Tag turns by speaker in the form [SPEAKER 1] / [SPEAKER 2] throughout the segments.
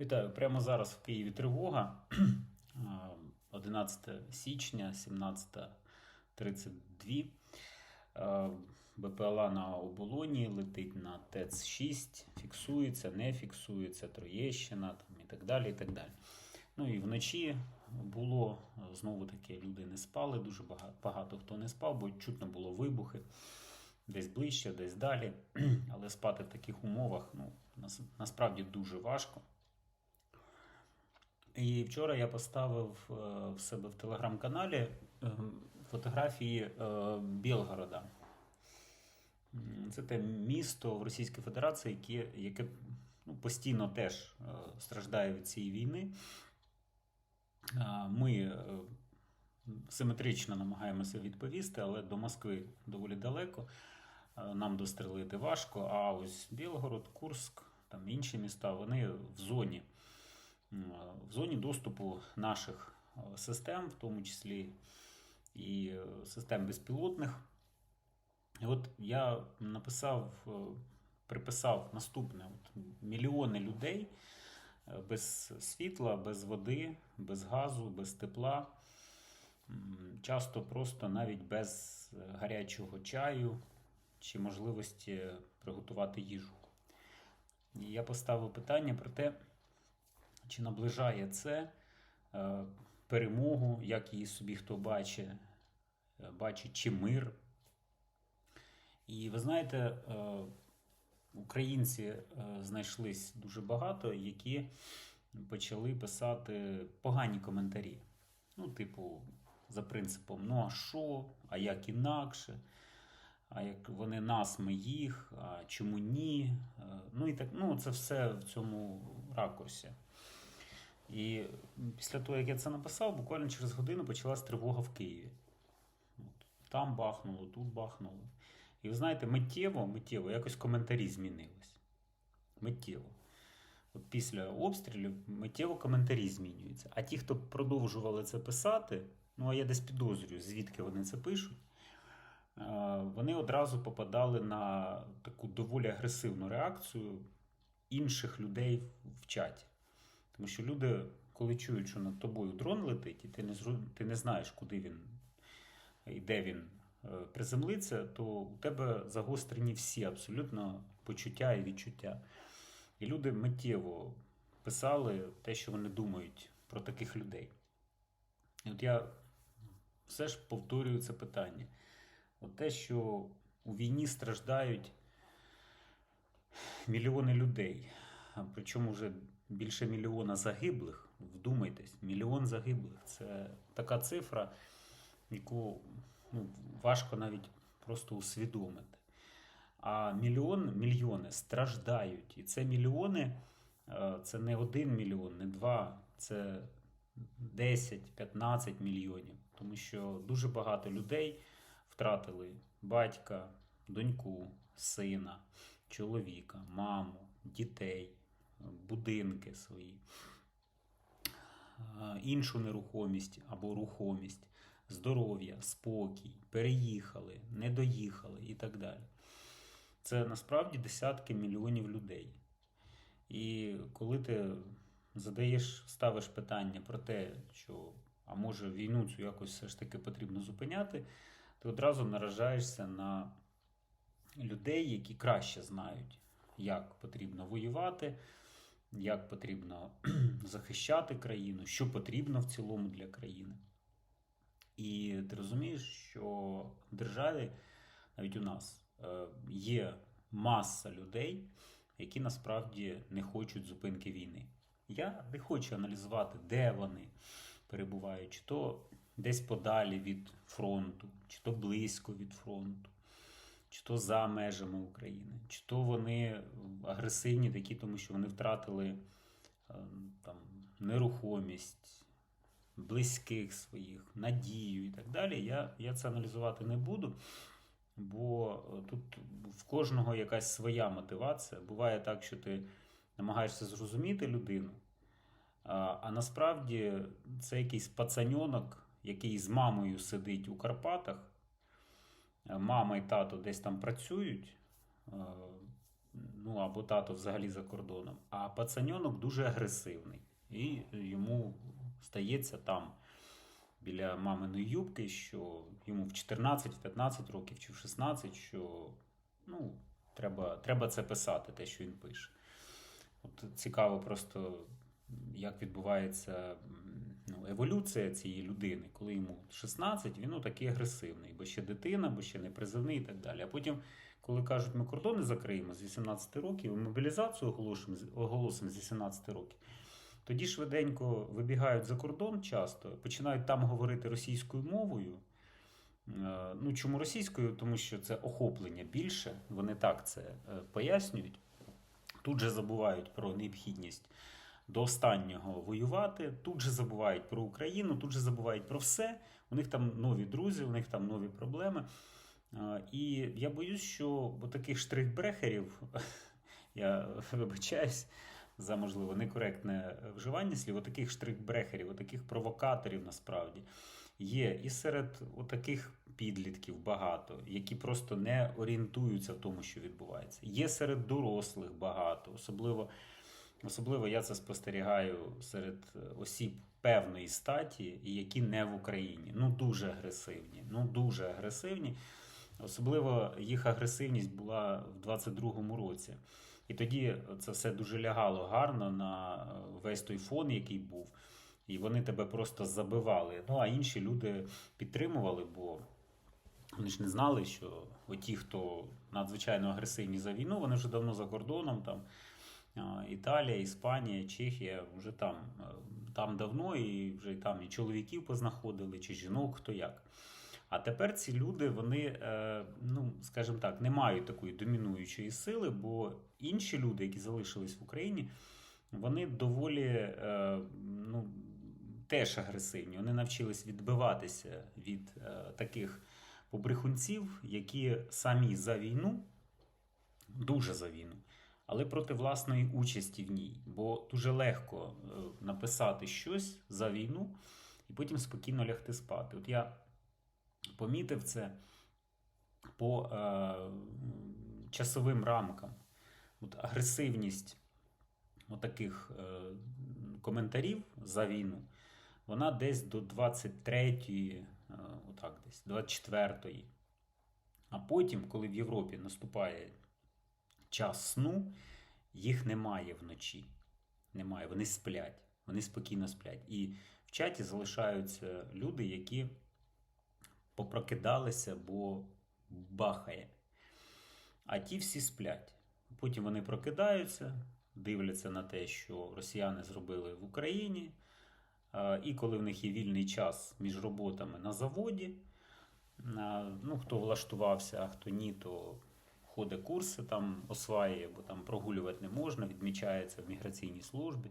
[SPEAKER 1] Вітаю. Прямо зараз в Києві тривога. 11 січня, 17.32. БПЛА на оболоні летить на ТЕЦ-6, фіксується, не фіксується, Троєщина там, і так далі. і так далі. Ну і вночі було знову таки люди не спали, дуже багато, багато хто не спав, бо чутно було вибухи десь ближче, десь далі. Але спати в таких умовах ну, насправді дуже важко. І вчора я поставив е, в себе в телеграм-каналі е, фотографії е, Білгорода. Це те місто в Російській Федерації, яке, яке ну, постійно теж страждає від цієї війни. Ми симетрично намагаємося відповісти, але до Москви доволі далеко. Нам дострелити важко. А ось Білгород, Курск, там інші міста, вони в зоні в зоні доступу наших е, систем, в тому числі і е, систем безпілотних. От я написав, е, приписав наступне: от мільйони людей без світла, без води, без газу, без тепла, часто просто навіть без е, гарячого чаю чи можливості приготувати їжу. Я поставив питання про те, чи наближає це е, перемогу, як її собі хто бачить, е, бачить чи мир. І ви знаєте, е, українці знайшлись дуже багато, які почали писати погані коментарі. Ну, типу, за принципом: ну а що, а як інакше? А як вони нас, ми їх, а чому ні? Ну і так, ну, це все в цьому ракурсі. І після того, як я це написав, буквально через годину почалась тривога в Києві. От, там бахнуло, тут бахнуло. І ви знаєте, миттєво, миттєво якось коментарі змінились. Миттєво. От після обстрілів миттєво коментарі змінюються. А ті, хто продовжували це писати, ну а я десь підозрюю, звідки вони це пишуть, вони одразу попадали на таку доволі агресивну реакцію інших людей в чаті. Тому що люди, коли чують, що над тобою дрон летить, і ти не, ти не знаєш, куди він і де він е, приземлиться, то у тебе загострені всі абсолютно почуття і відчуття. І люди миттєво писали те, що вони думають про таких людей. І от я все ж повторюю це питання. От те, що у війні страждають мільйони людей, причому вже більше мільйона загиблих. Вдумайтесь, мільйон загиблих. Це така цифра, яку ну, важко навіть просто усвідомити. А мільйон, мільйони страждають. І це мільйони, е, це не один мільйон, не два, це 10-15 мільйонів. Тому що дуже багато людей втратили батька, доньку, сина, чоловіка, маму, дітей, будинки свої, е, іншу нерухомість або рухомість, здоров'я, спокій, переїхали, не доїхали і так далі. Це насправді десятки мільйонів людей. І коли ти задаєш, ставиш питання про те, що а може війну цю якось все ж таки потрібно зупиняти, ти одразу наражаєшся на людей, які краще знають, як потрібно воювати, як потрібно захищати країну, що потрібно в цілому для країни. І ти розумієш, що в державі, навіть у нас, е, є маса людей, які насправді не хочуть зупинки війни. Я не хочу аналізувати, де вони перебувають, чи то десь подалі від фронту, чи то близько від фронту, чи то за межами України, чи то вони агресивні такі, тому що вони втратили е, там, нерухомість, близьких своїх, надію і так далі. Я, я це аналізувати не буду. Бо е, тут в кожного якась своя мотивація. Буває так, що ти намагаєшся зрозуміти людину, а, а насправді це якийсь пацаньонок, який з мамою сидить у Карпатах. Е, Мама і тато десь там працюють, е, ну або тато взагалі за кордоном. А пацаньонок дуже агресивний. І йому стається там біля маминої юбки, що йому в 14, в 15 років чи в 16, що ну, треба, треба це писати, те, що він пише. От цікаво просто, як відбувається еволюція цієї людини, коли йому 16, він ну, такий агресивний, бо ще дитина, бо ще не призовний і так далі. А потім, коли кажуть, ми кордони закриємо з 18 років, мобілізацію оголосимо, оголосимо з 18 років, тоді швиденько вибігають за кордон часто, починають там говорити російською мовою. Е, Ну, чому російською? Тому що це охоплення більше, вони так це е, пояснюють. Тут же забувають про необхідність до останнього воювати, тут же забувають про Україну, тут же забувають про все. У них там нові друзі, у них там нові проблеми. І я боюсь, що таких штрихбрехерів, я вибачаюсь за можливо некоректне вживання слів, таких штрихбрехерів, таких провокаторів насправді є і серед таких підлітків багато, які просто не орієнтуються в тому, що відбувається. Є серед дорослих багато, особливо, особливо я це спостерігаю серед осіб певної статі, які не в Україні. Ну дуже агресивні. Ну дуже агресивні. Особливо їх агресивність була в 22-му році. І тоді це все дуже лягало гарно на весь той фон, який був. І вони тебе просто забивали. Ну а інші люди підтримували, бо вони ж не знали, що оті, хто надзвичайно агресивні за війну, вони вже давно за кордоном. Там Італія, Іспанія, Чехія вже там, е, там давно, і вже там і чоловіків познаходили, чи жінок, хто як. А тепер ці люди, вони, е, ну скажімо так, не мають такої домінуючої сили, бо інші люди, які залишились в Україні, вони доволі е, ну, теж агресивні. Вони навчились відбиватися від таких побрехунців, які самі за війну, дуже за війну, але проти власної участі в ній. Бо дуже легко е, написати щось за війну і потім спокійно лягти спати. От я помітив це по е, часовим рамкам. От агресивність отаких е, коментарів за війну, вона десь до 23-ї, е, отак десь, 24-ї. А потім, коли в Європі наступає час сну, їх немає вночі. Немає, вони сплять, вони спокійно сплять. І в чаті залишаються люди, які попрокидалися, бо бахає. А ті всі сплять. Потім вони прокидаються, дивляться на те, що росіяни зробили в Україні. І коли в них є вільний час між роботами на заводі, ну, хто влаштувався, а хто ні, то ходить курси, там осваює, бо там прогулювати не можна, відмічається в міграційній службі,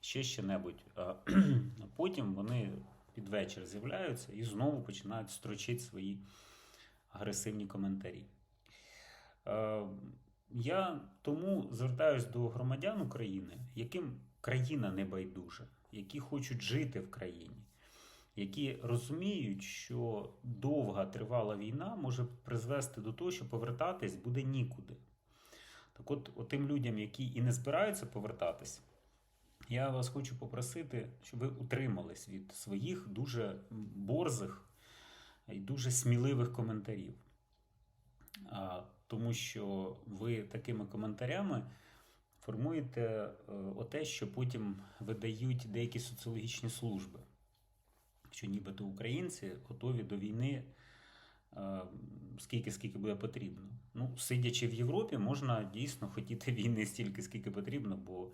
[SPEAKER 1] ще що-небудь. А Потім вони під вечір з'являються і знову починають строчити свої агресивні коментарі. Е, Я тому звертаюсь до громадян України, яким країна не байдужа, які хочуть жити в країні, які розуміють, що довга тривала війна може призвести до того, що повертатись буде нікуди. Так от, тим людям, які і не збираються повертатись, я вас хочу попросити, щоб ви утримались від своїх дуже борзих і дуже сміливих коментарів. Тому що ви такими коментарями формуєте е, оте, що потім видають деякі соціологічні служби, що нібито українці готові до війни е, скільки скільки буде потрібно. Ну, сидячи в Європі, можна дійсно хотіти війни стільки, скільки потрібно, бо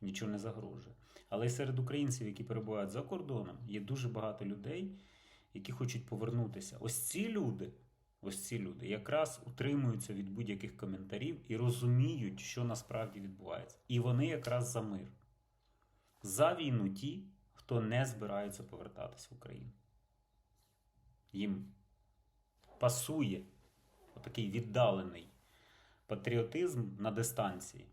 [SPEAKER 1] нічого не загрожує. Але серед українців, які перебувають за кордоном, є дуже багато людей, які хочуть повернутися. Ось ці люди. Ось ці люди якраз утримуються від будь-яких коментарів і розуміють, що насправді відбувається. І вони якраз за мир. За війну ті, хто не збирається повертатися в Україну. Їм пасує отакий віддалений патріотизм на дистанції.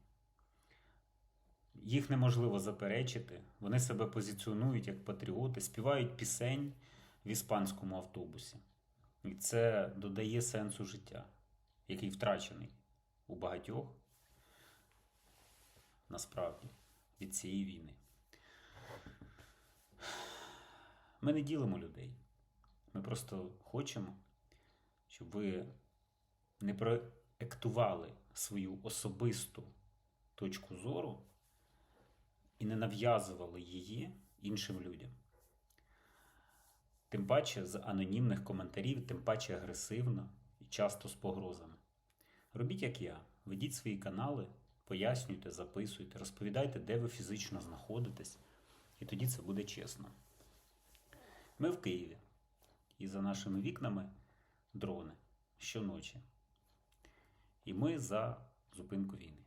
[SPEAKER 1] Їх неможливо заперечити. Вони себе позиціонують як патріоти, співають пісень в іспанському автобусі. І це додає сенсу життя, який втрачений у багатьох. насправді від цієї війни. Ми не ділимо людей. Ми просто хочемо, щоб ви не проектували свою особисту точку зору і не нав'язували її іншим людям. Тим паче з анонімних коментарів, тим паче агресивно і часто з погрозами. Робіть як я, ведіть свої канали, пояснюйте, записуйте, розповідайте, де ви фізично знаходитесь, і тоді це буде чесно. Ми в Києві, і за нашими вікнами дрони щоночі. І ми за зупинку війни.